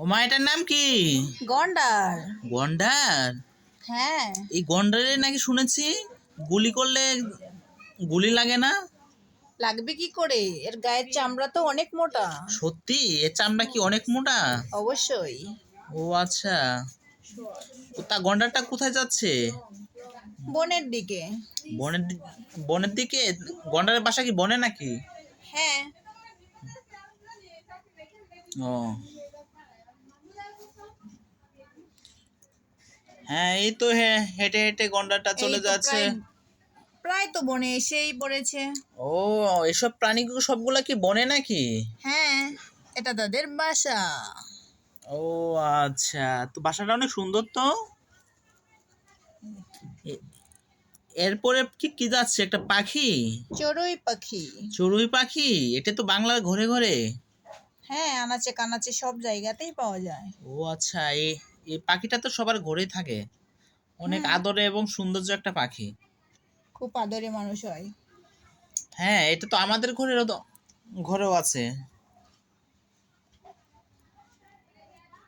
ও মা এটার নাম কি? গন্ডার। গন্ডার? হ্যাঁ। এই গন্ডারে নাকি শুনেছি গুলি করলে গুলি লাগে না? লাগবে কি করে? এর গায়ের চামড়া তো অনেক মোটা। সত্যি? এর চামড়া কি অনেক মোটা? অবশ্যই। ও আচ্ছা। তা গন্ডারটা কোথায় যাচ্ছে? বনের দিকে। বনের বনের দিকে? গন্ডারের বাসা কি বনে নাকি? হ্যাঁ। ও। হ্যাঁ এই তো হ্যাঁ হেঁটে হেঁটে গন্ডারটা চলে যাচ্ছে। প্রায়- প্রায় তো বনে এসেই পড়েছে। ও এসব প্রাণীগুলো সবগুলা কি বনে নাকি? হ্যাঁ এটা তাদের বাসা। ও আচ্ছা তো বাসাটা অনেক সুন্দর তো? এরপরে কি কি যাচ্ছে? একটা পাখি? চড়ুই পাখি। চড়ুই পাখি? এটা তো বাংলার ঘরে ঘরে। হ্যাঁ আনাচে কানাচে সব জায়গাতেই পাওয়া যায়। ও আচ্ছা এই এই পাখিটা তো সবার ঘরেই থাকে। অনেক আদরে এবং সৌন্দর্য একটা পাখি। খুব আদরে মানুষ হয়। হ্যাঁ এটা তো আমাদের ঘরেরও তো ঘরেও আছে।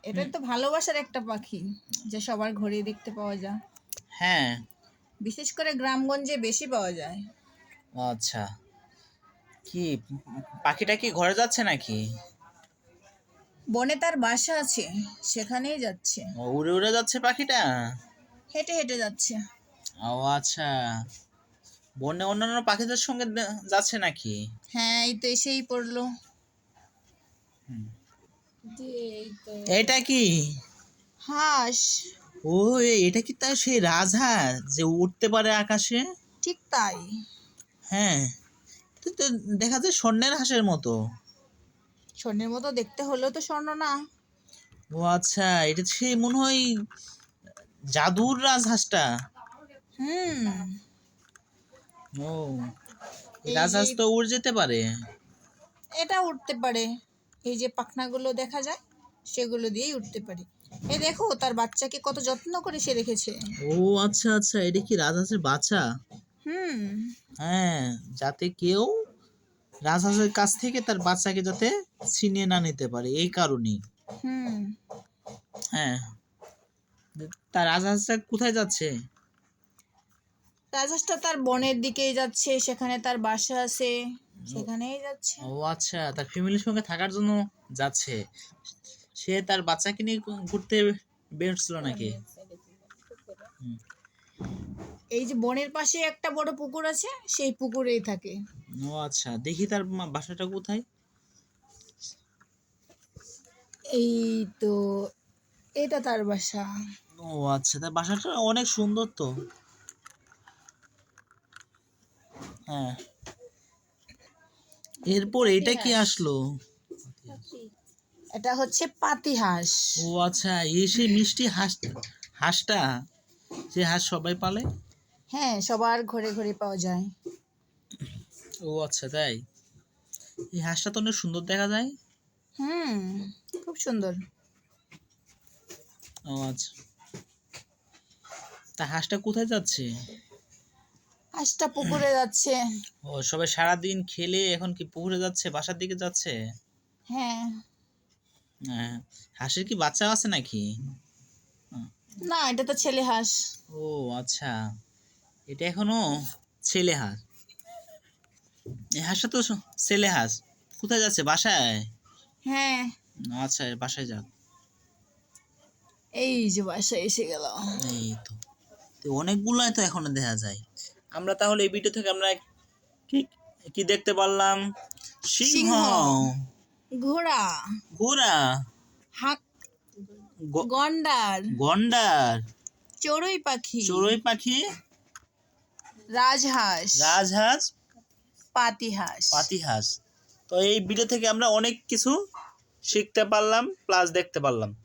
এটা তো ভালোবাসার একটা পাখি যে সবার ঘরে দেখতে পাওয়া যায়। হ্যাঁ। বিশেষ করে গ্রামগঞ্জে বেশি পাওয়া যায়। আচ্ছা। কি পাখিটা কি ঘরে যাচ্ছে নাকি? বনে তার বাসা আছে সেখানেই যাচ্ছে। ও, উড়ে উড়ে যাচ্ছে পাখিটা? হেঁটে হেঁটে যাচ্ছে। ও আচ্ছা। বনে অন্যান্য পাখিদের সঙ্গে যাচ্ছে নাকি? হ্যাঁ এই তো এসেই পড়ল। এটা কি? হাঁস। ও এ- এটা কি তার সেই রাজহাঁস যে উঠতে পারে আকাশে? ঠিক তাই। হ্যাঁ। তো তো দেখা যায় স্বর্ণের হাঁসের মতো। স্বর্ণের মতো দেখতে হলেও তো স্বর্ণ না। ও আচ্ছা এটা সেই মনে হয় জাদুর রাজহাঁসটা। হুম। ও রাজহাঁস তো উড় যেতে পারে। এটা উঠতে পারে। এই যে পাখনাগুলো দেখা যায় সেগুলো দিয়েই উঠতে পারে। এ দেখো তার বাচ্চাকে কত যত্ন করে সে রেখেছে। ও আচ্ছা আচ্ছা এটা কি রাজহাঁসের বাচ্চা হুম। হ্যাঁ যাতে কেউ রাজহাঁসের কাছ থেকে তার বাচ্চাকে যাতে ছিনিয়ে না নিতে পারে এই কারণেই। হুম। হ্যাঁ। তার রাজহাঁসটা কোথায় যাচ্ছে? রাজহাঁসটা তার বনের দিকেই যাচ্ছে সেখানে তার বাসা আছে সেখানেই যাচ্ছে। ও আচ্ছা তার ফ্যামিলির সঙ্গে থাকার জন্য যাচ্ছে। সে তার বাচ্চাকে নিয়ে ঘুরতে বেরোচ্ছিল নাকি? হুম। এই যে বনের পাশে একটা বড় পুকুর আছে সেই পুকুরেই থাকে। ও আচ্ছা দেখি তার বাসাটা কোথায়? এই তো এটা তার বাসা। ও আচ্ছা তার বাসাটা অনেক সুন্দর তো। হ্যাঁ। এরপর এটা কি আসলো? এটা হচ্ছে পাতি হাঁস ও আচ্ছা এই সেই মিষ্টি হাঁস হাঁসটা। যে হাঁস সবাই পালে? হ্যাঁ সবার ঘরে ঘরে পাওয়া যায়। ও আচ্ছা তাই? এই হাঁসটা তো অনেক সুন্দর দেখা যায়। হুম খুব সুন্দর। ও আচ্ছা। তা হাঁসটা কোথায় যাচ্ছে? হাঁসটা পুকুরে যাচ্ছে। ও সবাই সারাদিন খেলে এখন কি পুকুরে যাচ্ছে বাসার দিকে যাচ্ছে? হ্যাঁ। হ্যাঁ হাঁসের কি বাচ্চা আছে নাকি? না এটা তো ছেলে হাঁস। ও আচ্ছা। এটা এখনও ছেলে হাঁস। এই হাঁসটা তো ছেলে হাঁস। কোথায় যাচ্ছে? বাসায়? হ্যাঁ। আচ্ছা বাসায় যাক। এই যে বাসা এসে গেল। এই তো। তো অনেকগুলাই তো এখনও দেখা যায়। আমরা তাহলে এই ভিডিও থেকে আমরা কি কি দেখতে পারলাম? সিংহ। ঘোড়া। ঘোড়া। হাক গন্ডার। গন্ডার। চড়ুই পাখি। চড়ুই পাখি। রাজহাঁস। রাজহাঁস। পাতিহাঁস। পাতিহাঁস। তো এই ভিডিও থেকে আমরা অনেক কিছু শিখতে পারলাম প্লাস দেখতে পারলাম।